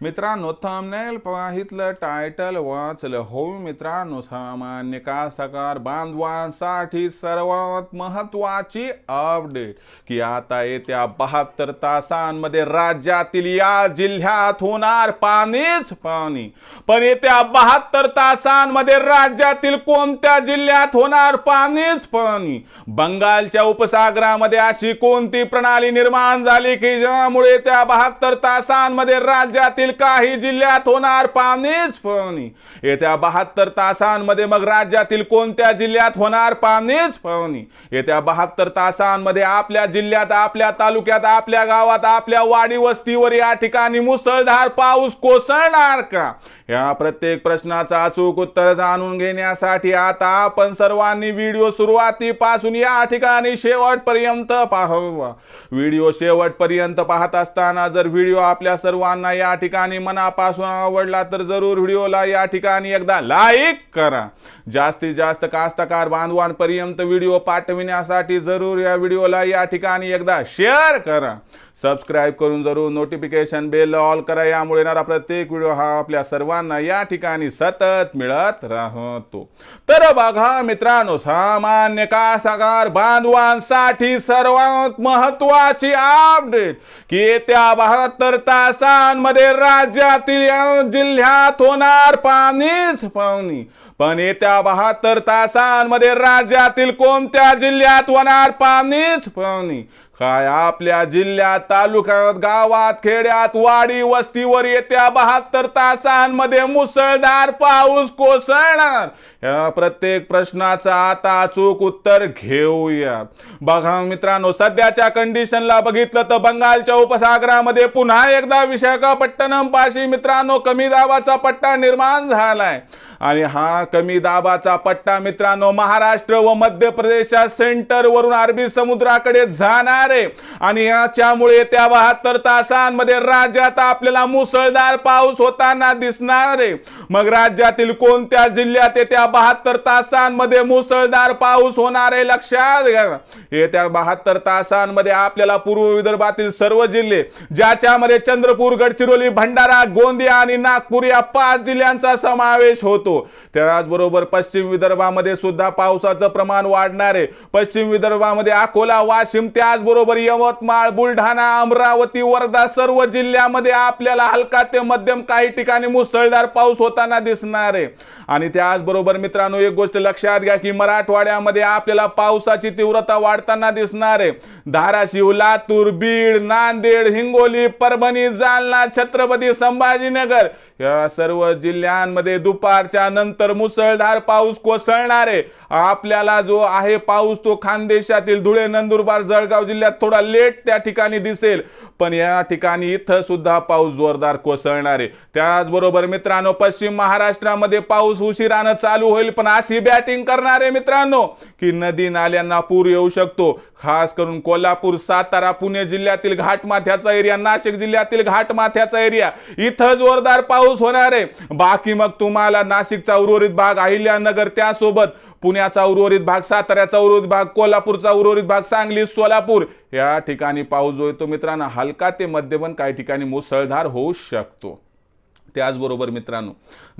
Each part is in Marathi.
मित्रांनो थंबनेल पाहितलं टायटल वाचलं हो मित्रांनो सामान्य कास्तकार बांधवांसाठी सर्वात महत्वाची अपडेट की आता येत्या बहात्तर तासांमध्ये राज्यातील या जिल्ह्यात होणार पाणीच पाणी. पण येत्या बहात्तर तासांमध्ये राज्यातील कोणत्या जिल्ह्यात होणार पाणीच पाणी? बंगालच्या उपसागरामध्ये अशी कोणती प्रणाली निर्माण झाली की ज्यामुळे त्या बहात्तर तासांमध्ये राज्यातील काही जिल्ह्यात होणार पाणीच पाणी येत्या बहात्तर तासांमध्ये मग राज्यातील कोणत्या जिल्ह्यात होणार पाणीच फवणी येत्या बहात्तर तासांमध्ये आपल्या जिल्ह्यात आपल्या तालुक्यात आपल्या गावात आपल्या वाडी वस्तीवर या ठिकाणी मुसळधार पाऊस कोसळणार का? या प्रत्येक प्रश्नाचा अचूक उत्तर जाणून घेण्यासाठी आता आपण सर्वांनी व्हिडिओ सुरुवातीपासून या ठिकाणी शेवटपर्यंत पाहावा. व्हिडिओ शेवटपर्यंत पाहत असताना जर व्हिडिओ आपल्या सर्वांना या ठिकाणी मनापासून आवडला तर जरूर व्हिडिओला या ठिकाणी एकदा लाईक करा. जास्तीत जास्त कास्तकार बांधवांपर्यंत व्हिडिओ पाठविण्यासाठी जरूर या व्हिडिओला या ठिकाणी एकदा शेअर करा. सबस्क्राईब करून जरूर नोटिफिकेशन बेल ऑल करा. यामुळे येणारा प्रत्येक व्हिडिओ हा आपल्या सर्वांना या ठिकाणी सतत मिळत राहतो. तर बघा मित्रांनो सामान्य कासागार बांधवांसाठी सर्वात महत्वाची अपडेट की येत्या बहात्तर तासांमध्ये राज्यातील या जिल्ह्यात होणार पाणीच पाणी. पण येत्या बहात्तर तासांमध्ये राज्यातील कोणत्या जिल्ह्यात होणार पाणीच पाणी? काय आपल्या जिल्ह्यात तालुक्यात गावात खेड्यात वाडी वस्तीवर येत्या बहात्तर तासांमध्ये मुसळधार पाऊस कोसळणार? या प्रत्येक प्रश्नाचं आता अचूक उत्तर घेऊया. बघा मित्रांनो सध्याच्या कंडिशनला बघितलं तर बंगालच्या उपसागरामध्ये पुन्हा एकदा विशाखापट्टणम पाशी मित्रांनो कमी दाबाचा पट्टा निर्माण झालाय. आणि हा कमी दाबाचा पट्टा मित्रांनो महाराष्ट्र व मध्य प्रदेशच्या सेंटर वरून अरबी समुद्राकडे जाणार आहे. आणि याच्यामुळे त्या बहात्तर तासांमध्ये राज्यात आपल्याला मुसळधार पाऊस होताना दिसणार आहे. मग राज्यातील कोणत्या जिल्ह्यात येत्या बहात्तर तासांमध्ये मुसळधार पाऊस होणार आहे लक्षात घ्या. येत्या बहात्तर तासांमध्ये आपल्याला पूर्व विदर्भातील सर्व जिल्हे ज्याच्यामध्ये चंद्रपूर गडचिरोली भंडारा गोंदिया आणि नागपूर या पाच जिल्ह्यांचा समावेश होतो. त्याचबरोबर पश्चिम विदर्भामध्ये सुद्धा पावसाचं प्रमाण वाढणार आहे. पश्चिम विदर्भामध्ये अकोला वाशिम त्याचबरोबर यवतमाळ बुलढाणा अमरावती वर्धा सर्व जिल्ह्यामध्ये आपल्याला हलका ते मध्यम काही ठिकाणी मुसळधार पाऊस होताना दिसणार आहे. आणि त्याचबरोबर मित्रांनो एक गोष्ट लक्षात घ्या की मराठवाड्यामध्ये आपल्याला पावसाची तीव्रता वाढताना दिसणार आहे. धाराशिव लातूर बीड नांदेड हिंगोली परभणी जालना छत्रपती संभाजीनगर या सर्व जिल्ह्यांमध्ये दुपारच्या नंतर मुसळधार पाऊस कोसळणार आहे आपल्याला जो आहे पाऊस तो खानदेशातील धुळे नंदुरबार जळगाव जिल्ह्यात थोडा लेट त्या ठिकाणी दिसेल. पण या ठिकाणी इथं सुद्धा पाऊस जोरदार कोसळणार आहे. त्याचबरोबर मित्रांनो पश्चिम महाराष्ट्रामध्ये पाऊस उशिरानं चालू होईल पण अशी बॅटिंग करणार आहे मित्रांनो की नदी नाल्यांना पूर येऊ शकतो. खास करून कोल्हापूर सातारा पुणे जिल्ह्यातील घाटमाथ्याचा एरिया नाशिक जिल्ह्यातील घाटमाथ्याचा एरिया इथं जोरदार पाऊस होणार आहे. बाकी मग तुम्हाला नाशिकचा उर्वरित भाग अहिल्यानगर त्यासोबत पुण्याचा उर्वरित भाग साताऱ्याचा उर्वरित भाग कोल्हापूरचा उर्वरित भाग सांगली सोलापूर. या ठिकाणी पाऊस जो येतो मित्रांनो. हलका ते मध्यमन काही ठिकाणी मुसळधार होऊ शकतो. त्याचबरोबर मित्रांनो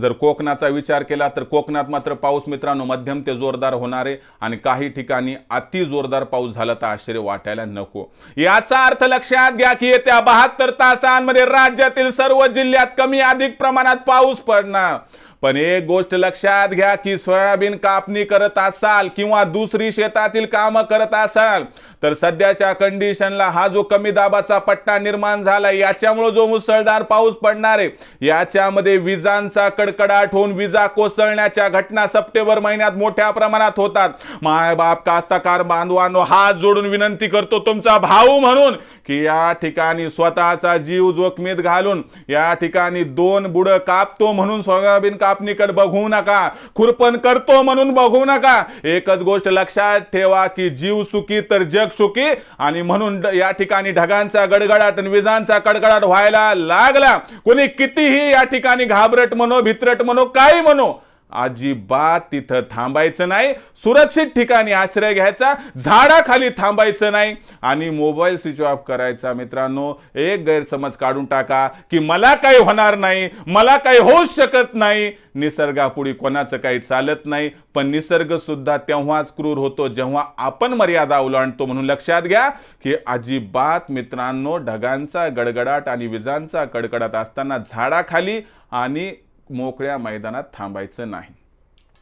जर कोकणाचा विचार केला तर कोकणात मात्र पाऊस मित्रांनो मध्यम ते जोरदार होणार आहे आणि काही ठिकाणी अति जोरदार पाऊस झाला तर आश्चर्य वाटायला नको. याचा अर्थ लक्षात घ्या की येत्या बहात्तर तासांमध्ये राज्यातील सर्व जिल्ह्यात कमी अधिक प्रमाणात पाऊस पडणार. पण एक गोष्ट लक्षात घ्या की सोयाबीन कापणी करत असाल किंवा दुसरी शेतातील कामं करत असाल तर सध्याच्या कंडिशनला हा जो कमी दाबाचा पट्टा निर्माण झाला याच्यामुळे जो मुसळधार पाऊस पडणार आहे याच्यामध्ये विजांचा कडकडाट होऊन विजा कोसळण्याच्या घटना सप्टेंबर महिन्यात मोठ्या प्रमाणात होतात. माय बाप कास्ताकार बांधवांनो हात जोडून विनंती करतो तुमचा भाऊ म्हणून की या ठिकाणी स्वतःचा जीव जोखमीत घालून या ठिकाणी दोन बुड कापतो म्हणून सोयाबीन कापणीकडे बघू नका. खुरपण करतो म्हणून बघू नका. एकच गोष्ट लक्षात ठेवा की जीव सुखी तर जग चकचुकी आणि म्हणून या ठिकाणी ढगांचा गडगडाट आणि विजांचा कडगडाट व्हायला लागला. कोणी कितीही या ठिकाणी घाबरट म्हणो भित्रट म्हणो काही म्हणो अजिबात तिथं थांबायचं नाही. सुरक्षित ठिकाणी आश्रय घ्यायचा झाडाखाली थांबायचं नाही. आणि मोबाईल स्विच ऑफ करायचा मित्रांनो एक गैरसमज काढून टाका की मला काही होणार नाही मला काही होऊच शकत नाही. निसर्गापुढे कोणाचं काही चालत नाही पण निसर्ग सुद्धा तेव्हाच क्रूर होतो जेव्हा आपण मर्यादा ओलांडतो म्हणून लक्षात घ्या की अजिबात मित्रांनो ढगांचा गडगडाट आणि विजांचा कडकडाट असताना झाडाखाली आणि मोकळ्या मैदानात थांबायचं नाही.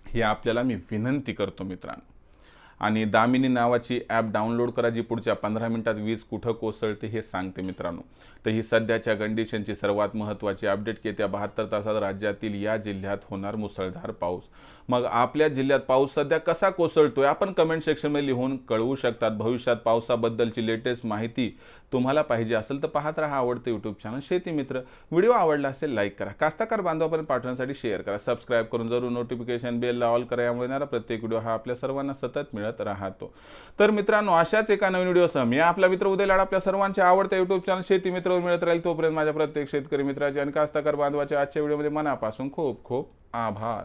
हे आपल्याला मी विनंती करतो मित्रांनो. आणि दामिनी नावाची ॲप डाउनलोड करा जी पुढच्या पंधरा मिनिटात वीज कुठं कोसळते हे सांगते मित्रांनो. तर ही सध्याच्या कंडिशनची सर्वात महत्त्वाची अपडेट की येत्या बहात्तर तासात राज्यातील या जिल्ह्यात होणार मुसळधार पाऊस. मग आपल्या जिल्ह्यात पाऊस सध्या कसा कोसळतोय? आपण कमेंट सेक्शनमध्ये लिहून कळवू शकतात. भविष्यात पावसाबद्दलची लेटेस्ट माहिती तुम्हाला पाहिजे असेल तर पाहत राहा आवडतं यूट्यूब चॅनल शेती मित्र व्हिडिओ आवडला असेल लाईक करा. कास्तकार बांधवापर्यंत पाठवण्यासाठी शेअर करा. सबस्क्राईब करून जरूर नोटिफिकेशन बेलला ऑल करा. यामुळे येणारा प्रत्येक व्हिडिओ हा आपल्या सर्वांना सतत मिळत राहतो. तर मित्रांनो अशाच एका नवीन व्हिडिओसह मी आपला मित्र उदय लाड आपल्या सर्वांचे आवडत्या यूट्यूब चॅनल शेती मित्र मिळत राहील. तोपर्यंत माझ्या प्रत्येक शेतकरी मित्राचे आणि कास्ताकार बांधवाच्या आजच्या व्हिडिओमध्ये मनापासून खूप खूप आभार.